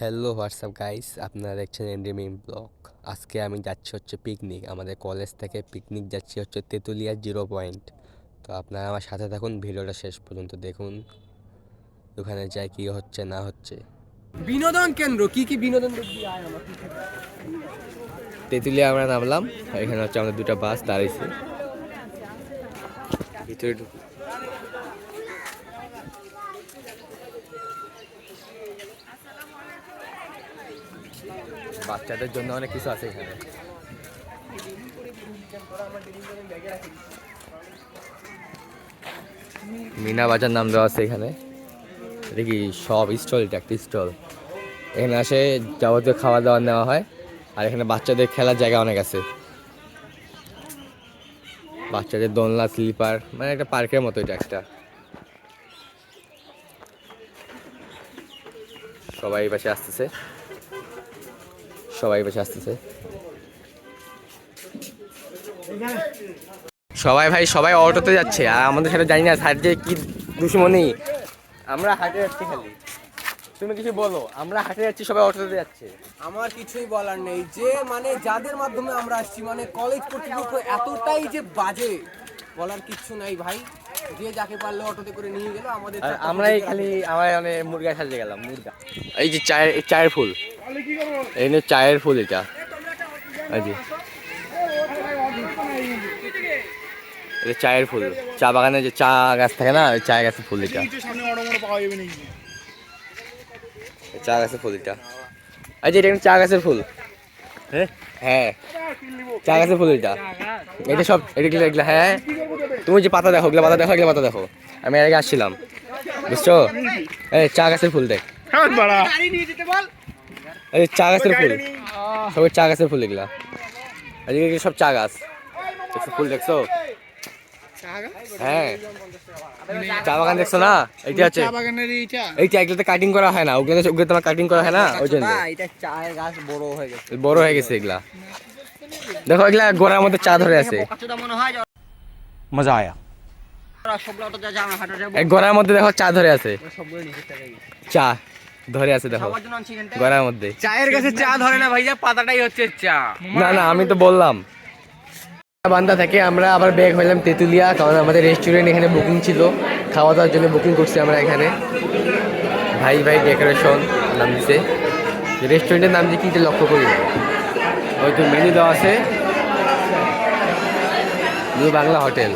Hello WhatsApp guys আপনারা দেখছেন এন্ডিমিং blog আজকে আমি যাচ্ছি হচ্ছে পিকনিক আমাদের কলেজ থেকে পিকনিক যাচ্ছি হচ্ছে তেঁতুলিয়া জিরো পয়েন্ট তো আপনারা আমার সাথে থাকুন ভিডিওটা শেষ পর্যন্ত দেখুন। ওখানে যাই কী হচ্ছে না হচ্ছে। বিনোদন কেন্দ্র কি কি বিনোদন। তেঁতুলিয়া আমরা নামলাম এখানে হচ্ছে আমাদের দুটো বাস দাঁড়িয়েছে। ভিতরে বাচ্চাদের জন্য অনেক কিছু আছে এখানে। মিনা বাজার নাম দেওয়া আছে এখানে। এটা সব স্টল? এটা একটা স্টল। এখানে আসে যাবতীয় খাওয়া দাওয়া নেওয়া হয়, আর এখানে বাচ্চাদের খেলার জায়গা অনেক আছে। বাচ্চাদের দোলনা, স্লিপার মানে একটা পার্কের মতো এটা একটা। সবাই পাশে আসতেছে। সবাই পাশে আসতেছে। সবাই ভাই, সবাই অটোতে যাচ্ছে। আর আমাদের সাথে জানি না সাইডে কি দুশ্মনী। আমরা হাটে যাচ্ছি খালি। তুমি কিছু বলো, আমরা হাটে যাচ্ছি, সবাই অটোতে যাচ্ছে। আমার কিছুই বলার নেই। যে মানে যাদের মাধ্যমে আমরা আসছি মানে কলেজ কর্তৃপক্ষ এতটাই যে বাজে। বলার কিচ্ছু নাই ভাই। যে যাকে পারলে অটোতে করে নিয়ে গেল আমাদের আর আমরাই খালি আমরা মানে মুরগা সাজে গেলাম মুরগা। এই যে চায়ের এই চায়ের ফুল। এই নে চায়ের ফুল এটা। এই যে। এটা চায়ের ফুল। চা বাগানে যে চা গাছ থাকে না ওই চা গাছের ফুল এটা। সামনে বড় বড় পাওয়া যাবে নাকি এই চা গাছের ফুল এটা। এই যে এটা চা গাছের ফুল। হ্যাঁ? হ্যাঁ। চা গাছের ফুল এটা এটা সব এটা এগুলো এগুলো? হ্যাঁ। তুমি যে পাতা দেখো এগুলো পাতা দেখো এগুলো পাতা দেখো। আমি এর আগে আসছিলাম বুঝছ? এই চা গাছের ফুল দেখ। হ্যাঁ এই চা গাছের ফুল সবাই চা গাছের ফুল এগুলা। আজকে সব চা গাছ। ফুল দেখছ? হ্যাঁ। চা বাগান দেখছ না? এইটা আছে। এইটা? এইটা এগুলোতে কাটিং করা হয় না। ওগুলো ওগুলো তোমার কাটিং করা হয় না? ওই জন্য। এটা চায়ের গাছ বড় হয়ে গেছে। বড় হয়ে গেছে এগুলা। দেখো এগুলা গোড়ার মধ্যে চা ধরে আছে। মজা আয়া। গোড়ার মধ্যে দেখো চা ধরে আছে। সবগুলো নিচে থেকে চা ধরে আছে দেখো। গোড়ার মধ্যে। চায়ের কাছে চা ধরে না ভাইয়া পাতাটাই হচ্ছে চা। না না আমি তো বললাম। বান্দা থেকে আমরা আবার ব্যাগ হইলাম তেঁতুলিয়া, কারণ আমাদের রেস্টুরেন্ট এখানে বুকিং ছিল। খাওয়া দাওয়ার জন্য বুকিং করছি আমরা এখানে। ভাই ভাই ডেকোরেশন নাম দিছে। রেস্টুরেন্টের নাম দিয়ে কি এটা লক্ষ্য করি। হয়তো মেনু দেওয়া আছে। নিউ বাংলা হোটেল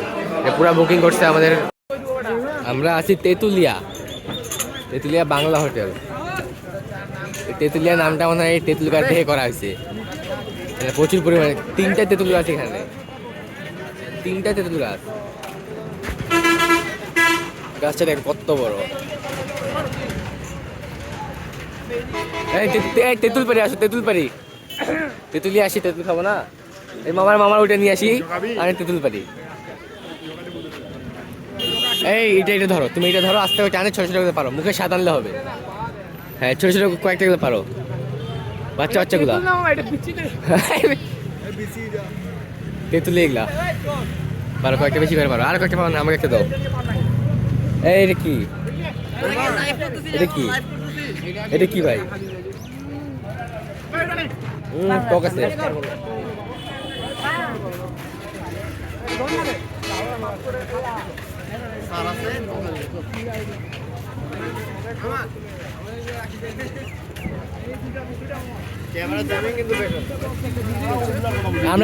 পুরো বুকিং করছে আমাদের। আমরা আছি তেঁতুলিয়া। তেঁতুলিয়া বাংলা হোটেল তেঁতুলিয়া নামটা মনে হয় তেঁতুল গাছ থেকে করা হয়েছে। প্রচুর পরিমাণে তিনটা তেঁতুল গাছ এখানে। তিনটা তেঁতুল গাছ গাছটা দেখ কত বড়। এই তেঁতুল পারি আসো তেঁতুল পারি তেঁতুলি আসি তেঁতুল খাব না? এই মামার মামার ওইটা নিয়ে আসি আর তেঁতুল পারি এই এটা এটা ধরো তুমি এটা ধরো আস্তে করে টানে ছোটো ছোট করে পারো। মুখে স্বাদ আনলে হবে। হ্যাঁ ছোট ছোট কয়েকটা করে পারো। বাচ্চা বাচ্চাগুলা। তেঁতুলি এগুলা। পারো কয়েকটা বেশি করে পারো আর কয়েকটা না, আমাকে একটা দাও। এই, এটা কি? এটা কি? এটা কি ভাই? টক আছে?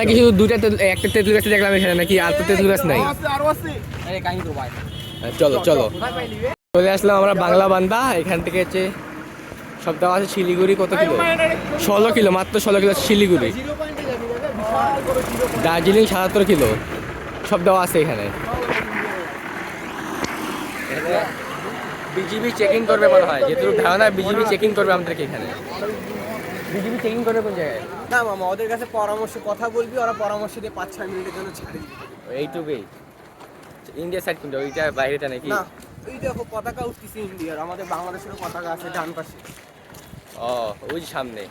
কি শুধু দুটা একটা তেঁতুল গাছ দেখলাম এখানে, নাকি আর তো তেঁতুল গাছ নাই? চলো চলো। চলে আসলাম আমরা বাংলা বান্দা, এখান থেকে হচ্ছে, সব দেওয়া আছে শিলিগুড়ি, কত কিলো? ষোলো কিলো, মাত্র ষোলো কিলো শিলিগুড়ি। দার্জিলিং সাতাত্তর কিলো, সব দেওয়া আছে এখানে। বিজিবি চেকিং করবে মনে হয়। যেহেতু ধারণা বিজিবি চেকিং করবে আমাদেরকে এখানে। বিজিবি চেকিং করবে কোন জায়গায়? না মামা ওদের কাছে পরামর্শ কথা বলবি ওরা পরামর্শ দিয়ে পাঁচ ছয় মিনিটের জন্য ছাড়ে দিবে। এইটুকুই। ইন্ডিয়া সাইড কোনটা? ওইটা বাইরেটা নাকি? না এই দেখো পতাকা উঠতেছে ইন্ডিয়ার আমাদের বাংলাদেশের পতাকা আছে ডান পাশে। ও ওই যে সামনে।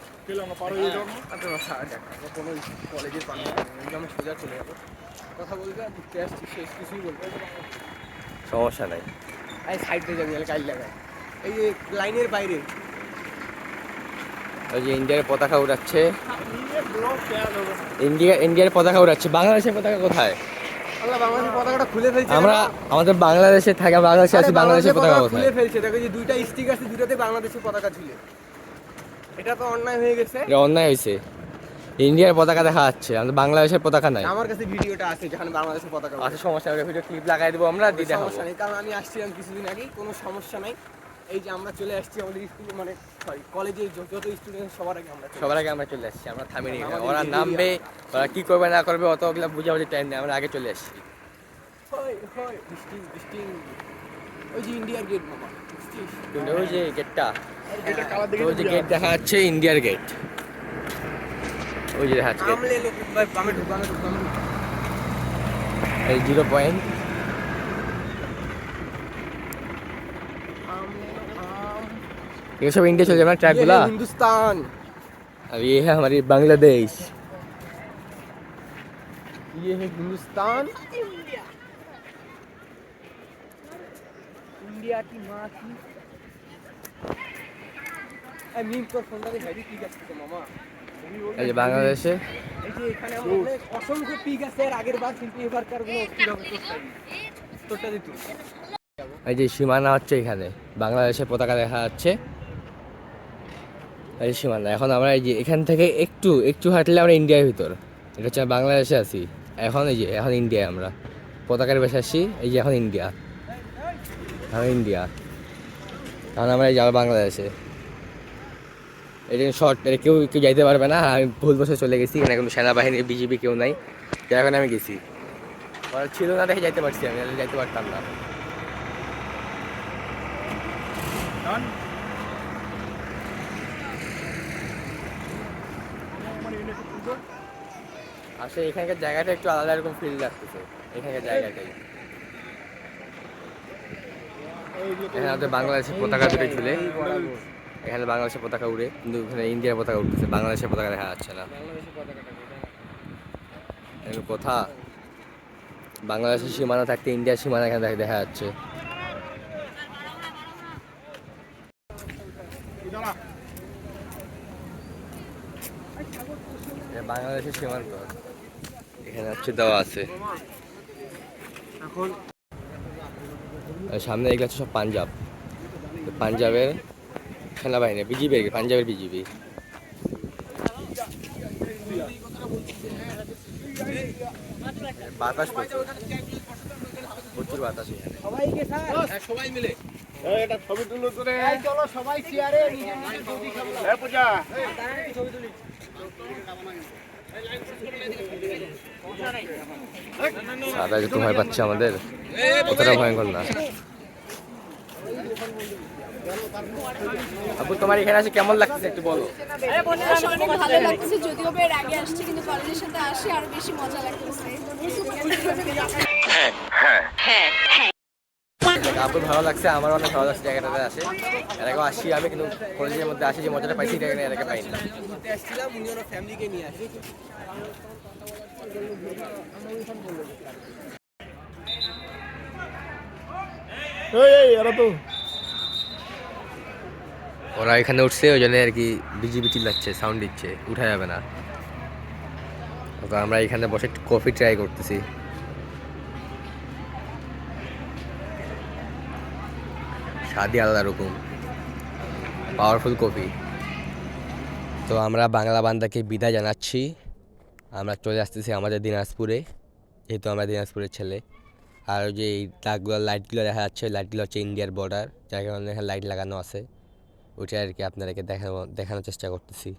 কোনো কলেজের পানি আমরা সোজা চলে যাব কথা বলবে আর শেষ কিছুই বলবে সমস্যা নাই। এই সাইড দিয়ে যাবি কাল লাগায় এই যে লাইনের বাইরে। ওই যে ইন্ডিয়ার পতাকা উড়াচ্ছে। ইন্ডিয়া ইন্ডিয়ার পতাকা উড়াচ্ছে। বাংলাদেশের পতাকা কোথায়? আল্লাহ বাংলাদেশের পতাকাটা খুলে ফেলছে। আমরা আমাদের বাংলাদেশে থাকা বাংলাদেশে আছি বাংলাদেশের পতাকা কোথায়? খুলে ফেলছে। দেখো যে দুইটা স্টিক আছে দুইটাতে বাংলাদেশের পতাকা ছিল এটা তো অন্যায় হয়ে গেছে। এটা অন্যায় হয়েছে। ইন্ডিয়ার পতাকা দেখা যাচ্ছে আমাদের বাংলাদেশের পতাকা নাই। আমার কাছে ভিডিওটা আছে যেখানে বাংলাদেশের পতাকা আছে সমস্যা নেই ভিডিও ক্লিপ লাগাই দেবো আমরা দিয়ে দেখাবো। সমস্যা নেই কারণ আমি আসছিলাম কিছুদিন আগে কোনো সমস্যা নাই। এই যে আমরা চলে আসছি আমাদের স্কুলে মানে সরি কলেজে যত স্টুডেন্ট সবার আগে আমরা সবার আগে আমরা চলে আসছি আমরা থামিনি এখানে। আমাদের ওরা নামবে ওরা কি করবে না করবে অত ওগুলো বুঝাবুঝি টাইম নেই আমরা আগে চলে আসছি। ওই যে ইন্ডিয়ার গেট বুঝছিস? ওই যে গেটটা এটা কালার দেখে ওই যে গেট দেখা যাচ্ছে ইন্ডিয়ার গেট ওই যে দেখা যাচ্ছে gate। আমলে লোক ভাই, বামে ঢুক, বামে ঢুক, বামে ঢুক। এই জিরো পয়েন্ট আমলে लो, आम। ये सब इंडिया चल जाए ना ट्रैक ये गुला है हिंदुस्तान अब ये है हमारी बांग्लादेश ये है हिंदुस्तान इंडिया की माँ की এই মিম তোর ফোনটা দেখে কি আছে তো মামা এই যে বাংলাদেশে। অসংখ্য পিক আছে এর আগের বার কিন্তু এবারকার। এই যে সীমানা হচ্ছে এখানে বাংলাদেশের পতাকা দেখা যাচ্ছে। এই সীমানা এখন আমরা এই যে এখান থেকে একটু একটু হাঁটলে আমরা ইন্ডিয়ার ভিতর। এটা হচ্ছে বাংলাদেশে আছি এখন এই যে এখন ইন্ডিয়ায় আমরা। পতাকার বেশে আসি এই যে এখন ইন্ডিয়া। এখন ইন্ডিয়া। এখন আমরা এই যাব বাংলাদেশে। এটা শর্ট এটা কেউ কেউ যাইতে পারবে না। আমি ভুল বসে চলে গেছি এখানে কোনো সেনাবাহিনী বিজিবি কেউ নাই। যার কারণে আমি গেছি। ছিল না দেখে যাইতে পারছি আমি যাইতে পারতাম না। আসলে এখানকার জায়গাটা একটু আলাদা রকম ফিল লাগতেছে। এখানকার জায়গাটাই। এখানে আমাদের বাংলাদেশের পতাকা দুটো ঝুলে। এখানে বাংলাদেশের পতাকা উড়ে, কিন্তু এখানে ইন্ডিয়ার পতাকা উঠতেছে, বাংলাদেশের পতাকা দেখা যাচ্ছে না। কোথা, বাংলাদেশের সীমানা থাকতে ইন্ডিয়ার সীমানা এখানে দেখা- যাচ্ছে। বাংলাদেশের সীমান্ত, এখানে হচ্ছে দেওয়া আছে। সামনে এগুলো হচ্ছে সব পাঞ্জাব। পাঞ্জাবের সেনাবাহিনী বিজিবি পাঞ্জাবের বিজিবি। বাতাস প্রচুর। প্রচুর বাতাস এখানে। সবাইকে স্যার। সবাই মিলে। এটা ছবি তুলো তোরে। চলো সবাই চেয়ারে নিজের নিজের ছবি খাব এ পূজা। ছবি তুলি। সাদা যেহেতু ভয় পাচ্ছে আমাদের। অতটা ভয়ঙ্কর না। আপু তোমার এখানে আসে কেমন লাগছে একটু বলো? অনেক ভালো লাগতেছে যদিও এর আগে আসছি কিন্তু কলেজের সাথে আসি আরও বেশি মজা লাগতেছে। আপুর ভালো লাগছে আমার অনেক ভালো লাগছে জায়গাটাতে আসে। এর আসি আমি কিন্তু কলেজের মধ্যে আসি যে মজাটা পাইছি এটা এর আগে পাইনি। আসছিলাম উনি ওনার ফ্যামিলিকে নিয়ে আসি এই এই এরা তো। ওরা এখানে উঠছে, ওই জন্য আর কি বিজিবি চিল্লাচ্ছে সাউন্ড দিচ্ছে, উঠা যাবে না। তো আমরা এখানে বসে একটু কফি ট্রাই করতেছি। স্বাদই আলাদা রকম। পাওয়ারফুল কফি তো আমরা বাংলা বান্দাকে বিদায় জানাচ্ছি। আমরা চলে আসতেছি আমাদের দিনাজপুরে। যেহেতু আমরা দিনাজপুরের ছেলে। আর ওই যে এই দাগগুলো লাইটগুলো দেখা যাচ্ছে লাইটগুলো হচ্ছে ইন্ডিয়ার বর্ডার যার কারণে এখানে লাইট লাগানো আছে। ওইটা আর কি আপনাদেরকে দেখানো, দেখানোর চেষ্টা করতেছি।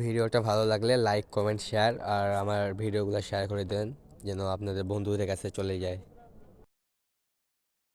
ভিডিওটা ভালো লাগলে লাইক কমেন্ট শেয়ার আর আমার ভিডিওগুলো শেয়ার করে দেন, যেন আপনাদের বন্ধুদের কাছে চলে যায়।